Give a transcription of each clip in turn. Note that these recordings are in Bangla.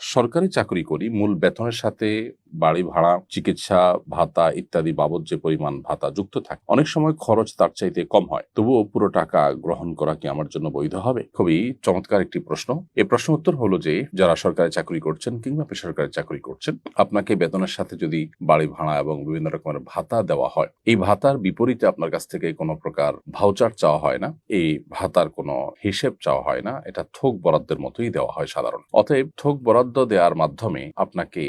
সরকারি চাকরি করি, মূল বেতনের সাথে বাড়ি ভাড়া, চিকিৎসা, ভাতা ইত্যাদি বাবদ যে পরিমাণ ভাতা যুক্ত থাকে, অনেক সময় খরচ তার চাইতে কম হয়। তবুও পুরো টাকা গ্রহণ করা কি আমার জন্য বৈধ হবে? খুবই চমৎকার একটি প্রশ্ন। এই প্রশ্ন উত্তর হলো যে, যারা সরকারি চাকরি করছেন কিংবা বেসরকারি চাকরি করছেন, আপনাকে বেতনের সাথে যদি বাড়ি ভাড়া এবং বিভিন্ন রকমের ভাতা দেওয়া হয়, এই ভাতার বিপরীতে আপনার কাছ থেকে কোনো প্রকার ভাউচার চাওয়া হয় না, এই ভাতার কোনো হিসেব চাওয়া হয় না, এটা থোক বরাদ্দের মতোই দেওয়া হয় সাধারণ। অতএব থোক বরাদ্দ দেওয়ার মাধ্যমে আপনাকে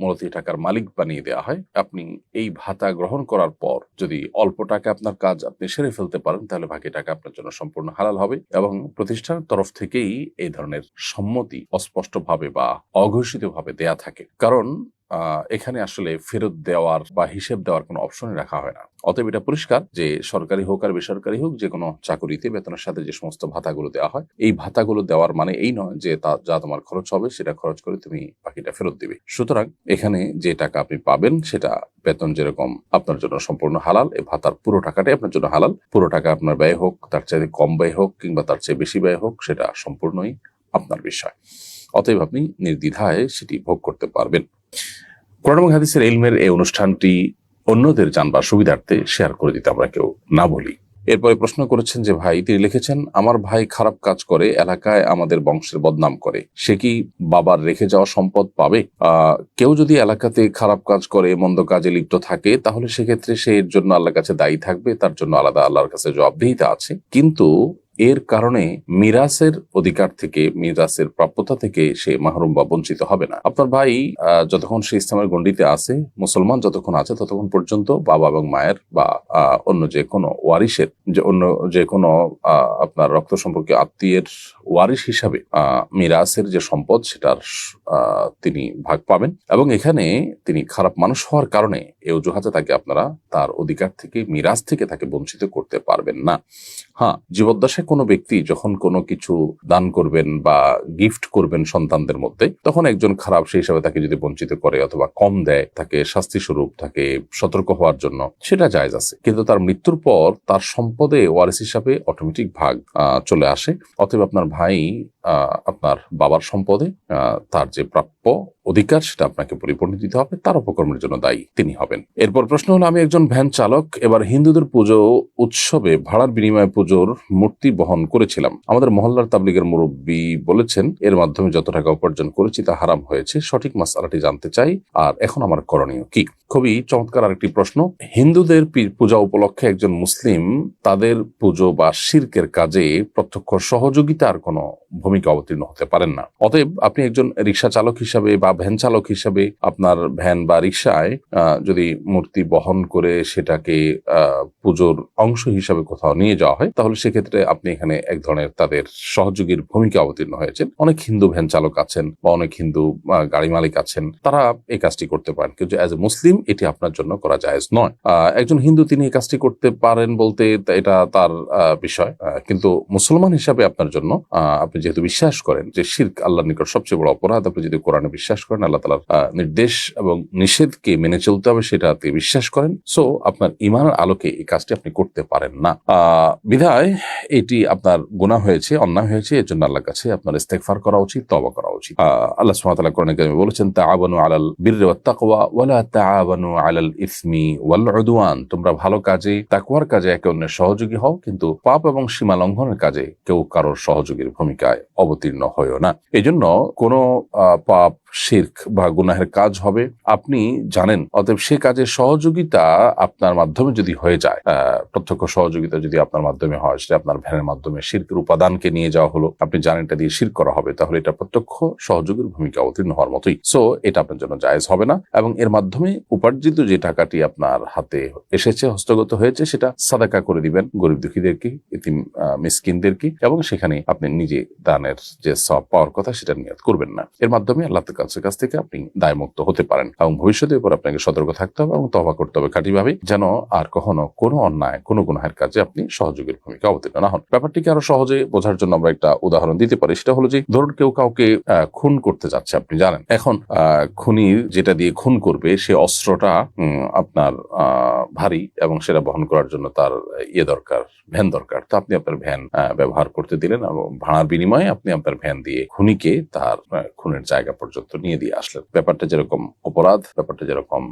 মূলত টাকার মালিক বানিয়ে দেওয়া হয়। আপনি এই ভাতা গ্রহণ করার পর যদি অল্প টাকা আপনার কাজ আপনি সেরে ফেলতে পারেন, তাহলে বাকি টাকা আপনার জন্য সম্পূর্ণ হালাল হবে এবং প্রতিষ্ঠানের তরফ থেকেই এই ধরনের সম্মতি অস্পষ্টভাবে বা অঘোষিতভাবে দেয়া থাকে। কারণ এখানে আসলে ফেরত দেওয়ার বা হিসেব দেওয়ার কোনো অপশনই রাখা হয় না। অতএব এটা পরিষ্কার যে সরকারি হোক আর বেসরকারি হোক, যে কোনো চাকরিতে বেতনের সাথে যে সমস্ত ভাতাগুলো দেওয়া হয়, এই ভাতাগুলো দেওয়ার মানে এই নয় যে তা, যা তোমার খরচ হবে সেটা খরচ করে তুমি বাকিটা ফেরত দিবে। সুতরাং এখানে যে টাকা আপনি পাবেন সেটা বেতন যেরকম আপনার জন্য সম্পূর্ণ হালাল এই ভাতার পুরো টাকাটাই আপনার জন্য হালাল। পুরো টাকা আপনার ব্যয় হোক, তার চাইতে কম ব্যয় হোক কিংবা তার চেয়ে বেশি ব্যয় হোক, সেটা সম্পূর্ণই আপনার বিষয়। অতএব আপনি নির্দ্বিধায় সেটি ভোগ করতে পারবেন। কোরআন হাদিসের ইলমের এই অনুষ্ঠানটি অন্যদের জানবার সুবিধার্থে শেয়ার করে দিতে আমরা কেউ না বলি। এরপরে প্রশ্ন করেছেন যে, ভাই, তিনি লিখেছেন, আমার ভাই খারাপ কাজ করে, এলাকায় আমাদের বংশের বদনাম করে। সে কি বাবার রেখে যাওয়া সম্পদ পাবে? কেউ যদি এলাকাতে খারাপ কাজ করে, মন্দ কাজে লিপ্ত থাকে, তাহলে সেক্ষেত্রে সে এর জন্য আল্লাহর কাছে দায়ী থাকবে, তার জন্য আলাদা আল্লাহর কাছে জবাবদিহিতা আছে। কিন্তু এর কারণে মিরাসের অধিকার থেকে, মিরাসের প্রাপ্যতা থেকে সে মাহরুম বা বঞ্চিত হবে না। আপনার ভাই যতক্ষণ সে ইসলামের গণ্ডিতে আছে, মুসলমান যতক্ষণ আছে, ততক্ষণ পর্যন্ত বাবা এবং মায়ের বা অন্য যে কোনো ওয়ারিসের, যে অন্য যে কোনো আপনার রক্ত সম্পর্কে আত্মীয়ের ওয়ারিস হিসাবে মিরাসের যে সম্পদ সেটার তিনি ভাগ পাবেন এবং এখানে তিনি খারাপ মানুষ হওয়ার কারণে এই অজুহাতে তাকে আপনারা তার অধিকার থেকে মিরাজ থেকে তাকে বঞ্চিত করতে পারবেন না। হ্যাঁ জীবদ্দশায় কোনো ব্যক্তি যখন কোনো কিছু দান করবেন বা গিফট করবেন সন্তানদের মধ্যে, তখন একজন খারাপ সেই হিসাবে তাকে যদি বঞ্চিত করে অথবা কম দেয়, তাকে শাস্তি স্বরূপ তাকে সতর্ক হওয়ার জন্য, সেটা জায়জ আছে। কিন্তু তার মৃত্যুর পর তার সম্পদে ওয়ারিস হিসাবে অটোমেটিক ভাগ চলে আসে, অতএব আপনার ভাই আপনার বাবার সম্পদে তার যে প্রাপ্য অধিকার, সেটা আপনাকে পরিপূর্ণ দিতে হবে, তার অপকর্মের জন্য দায়ী তিনি হবেন। এরপর প্রশ্ন হলো, আমি একজন ভ্যান চালক, এবার হিন্দুদের পুজো উৎসবে, ভাড়ার বিনিময়ে পুজোর মূর্তি বহন করেছিলাম। আমাদের মহল্লার তাবলিগের মুরব্বী বলেছেন, এর মাধ্যমে যত টাকা উপার্জন করেছি তা হারাম হয়েছে, সঠিক মাসালাটি জানতে চাই, আর এখন আমার করণীয় কি? খুবই চমৎকার আরেকটি প্রশ্ন, হিন্দুদের পূজা উপলক্ষে একজন মুসলিম, তাদের পুজো বা শির্কের কাজে প্রত্যক্ষ সহযোগিতার কোনো ভূমিকা অবতীর্ণ হতে পারেন না। অতএব আপনি একজন রিক্সা চালক হিসাবে বা ভ্যান চালক হিসাবে আপনার ভ্যান বা রিক্সায় যদি মূর্তি বহন করে সেটাকে পুজোর অংশ হিসাবে কোথাও নিয়ে যাওয়া হয়, তাহলে সেক্ষেত্রে আপনি এখানে এক ধরনের তাদের সহযোগীর ভূমিকা অবতীর্ণ হয়েছেন। অনেক হিন্দু ভ্যান চালক আছেন বা অনেক হিন্দু গাড়ি মালিক আছেন। তারা এই কাজটি করতে পারেন। কিন্তু অ্যাজ এ মুসলিম এটি আপনার জন্য করা জায়েজ নয়। একজন হিন্দু তিনি এই কাজটি করতে পারেন বলতে এটা তার বিষয়। কিন্তু মুসলমান হিসাবে আপনার জন্য আপনি যেহেতু বিশ্বাস করেন যে শির্ক আল্লাহর নিকট সবচেয়ে বড় অপরাধ, আপনি যদি কোরআনে বিশ্বাস করেন, আল্লাহ তালার নির্দেশ এবং নিষেধকে মেনে চলতে হবে সেটাতে বিশ্বাস করেন। সো আপনার ইমানের আলোকে এই কাজটি আপনি করতে পারেন না। বিধায় এটি আপনার গুনাহ হয়েছে, অন্যায় হয়েছে এর জন্য আল্লাহর কাছে আপনার ইস্তেগফার করা উচিত তবা করা উচিত। আল্লাহ তাআলা কোরআনে কারিমে বলেছেন তাআবানু আলাল বীর তাকওয়া ওয়ালা তাআবানু আলাল ইসমি ওয়াল উদওয়ান। তোমরা ভালো কাজে, তাকওয়ার কাজে একে অন্যের সহযোগী হও, কিন্তু পাপ এবং সীমা লঙ্ঘনের কাজে কেউ কারোর সহযোগীর ভূমিকায় অবতীর্ণ হয়েও না। এজন্য কোনো পাপ শির্ক বা গুনাহের কাজ হবে। আপনি জানেন, অতএব সে কাজের সহযোগিতা আপনার মাধ্যমে যদি হয়ে যায় প্রত্যক্ষ সহযোগিতা যদি আপনার মাধ্যমে হয়, সেটা আপনার ভ্যানের মাধ্যমে শির্কের উপাদানকে নিয়ে যাওয়া হলো, আপনি জানেন এটা দিয়ে শির করা হবে, তাহলে এটা প্রত্যক্ষ সহযোগীর ভূমিকা অবতীর্ণ হওয়ার মতোই। সো এটা আপনার জন্য জায়েজ হবে না এবং এর মাধ্যমে উপার্জিত যে টাকাটি আপনার হাতে এসেছে, হস্তগত হয়েছে, সেটা সাদাকা করে দিবেন গরিব দুঃখীদেরকে, ইতিম মিসকিনদেরকে এবং সেখানে আপনি নিজে দানের যে সব পাওয়ার কথা, সেটা নিয়ত করবেন না। এর মাধ্যমে আল্লাহ কাছে কাছ থেকে আপনি দায়মুক্ত হতে পারেন। এবং ভবিষ্যতের উপর আপনাকে সতর্ক থাকতে হবে এবং তবা করতে হবে। খাঁটিভাবে যেন আর কখনো কোনো অন্যায়, কোনো গুনাহের কাজে আপনি সহযোগীর ভূমিকা অবতীর্ণ না হন। ব্যাপারটিকে আরও সহজে বোঝার জন্য আমরা একটা উদাহরণ দিতে পারি। সেটা হলো যে, ধরুন কেউ কাউকে খুন করতে যাচ্ছে, আপনি জানেন। এখন খুনির যেটা দিয়ে খুন করবে, সে অস্ত্রটা আপনার ভারী এবং সেটা বহন করার জন্য তার ইয়ে দরকার, ভ্যান দরকার। তো আপনি আপনার ভ্যান ব্যবহার করতে দিলেন এবং ভাড়ার বিনিময়ে আপনি আপনার ভ্যান দিয়ে খুনিকে তার খুনের জায়গা পর্যন্ত নিয়ে দিয়ে আসলেন ব্যাপারটা যেরকম অপরাধ ব্যাপারটা যেরকম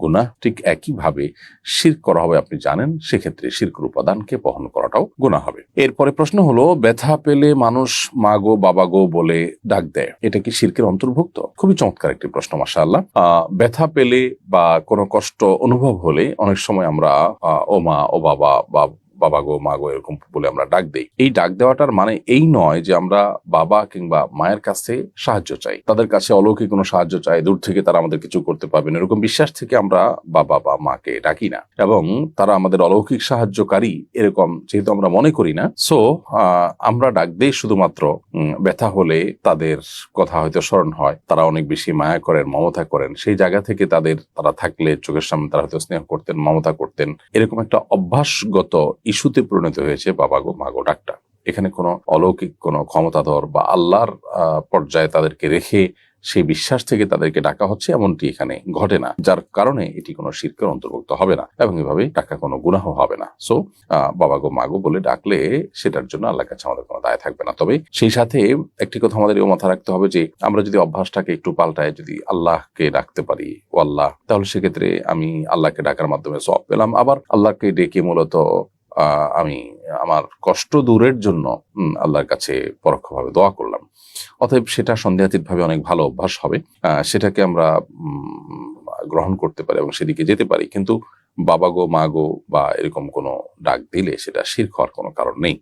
গুনাহ ঠিক একইভাবে শির করা হবে আপনি জানেন সেক্ষেত্রে শিরকুর উপাদানকে বহন করাটাও গুনাহ হবে। এরপরে প্রশ্ন হলো ব্যথা পেলে মানুষ মা গো বাবা গো বলে ডাক দেয়। এটা কি শিরকের অন্তর্ভুক্ত? খুবই চমৎকার একটি প্রশ্ন মাসাল্লাহ ব্যথা পেলে বা কোনো কষ্ট অনুভব হলে অনেক সময় আমরা আহ, ও মা ও বাবা বা বাবা গো, মা গো এরকম বলে আমরা ডাক দেই। এই ডাক দেওয়াটার মানে এই নয় যে আমরা বাবা কিংবা মায়ের কাছে সাহায্য চাই। তাদের কাছে অলৌকিক কোনো সাহায্য চাই, দূর থেকে তারা আমাদের কিছু করতে পারবেন। এরকম বিশ্বাস থেকে আমরা বাবা বা মাকে ডাকি না। এবং তারা আমাদের অলৌকিক সাহায্যকারী এরকম যেহেতু আমরা মনে করি না সো আমরা ডাক দেই শুধুমাত্র ব্যথা হলে তাদের কথা হয়তো স্মরণ হয়। তারা অনেক বেশি মায়া করেন, মমতা করেন। সেই জায়গা থেকে তাদের, তারা থাকলে চোখের সামনে তারা হয়তো স্নেহ করতেন, মমতা করতেন। এরকম একটা অভ্যাসগত ইস্যুতে পরিণত হয়েছে বাবা গো, মা গো ডাকটা এখানে কোনো অলৌকিক, কোনো ক্ষমতাধর বা আল্লাহর পর্যায়ে তাদেরকে রেখে সেই বিশ্বাস থেকে তাদেরকে ডাকা হচ্ছে এমনটি এখানে ঘটে না। যার কারণে এটি কোনো শিরকের অন্তর্ভুক্ত হবে না এবং এভাবে ডাকা কোনো গুনাহ হবে না। সো বাবা গো মাগো বলে ডাকলে সেটার জন্য আল্লাহর কাছে আমাদের কোনো দায় থাকবে না। তবে সেই সাথে একটি কথা আমাদের মাথা রাখতে হবে যে, আমরা যদি অভ্যাসটাকে একটু পাল্টায় যদি আল্লাহকে ডাকতে পারি, ও আল্লাহ, তাহলে সেক্ষেত্রে আমি আল্লাহকে ডাকার মাধ্যমে সব পেলাম। আবার আল্লাহকে ডেকে মূলত আমি আমার কষ্ট দূরের জন্য আল্লাহর কাছে পরোক্ষভাবে দোয়া করলাম। অতএব সেটা সন্দেহাতীতভাবে অনেক ভালো অভ্যাস হবে। সেটাকে আমরা গ্রহণ করতে পারি এবং সেদিকে যেতে পারি। কিন্তু বাবা গো, মা গো বা এরকম কোনো ডাক দিলে সেটা শির হওয়ার কোনো কারণ নেই।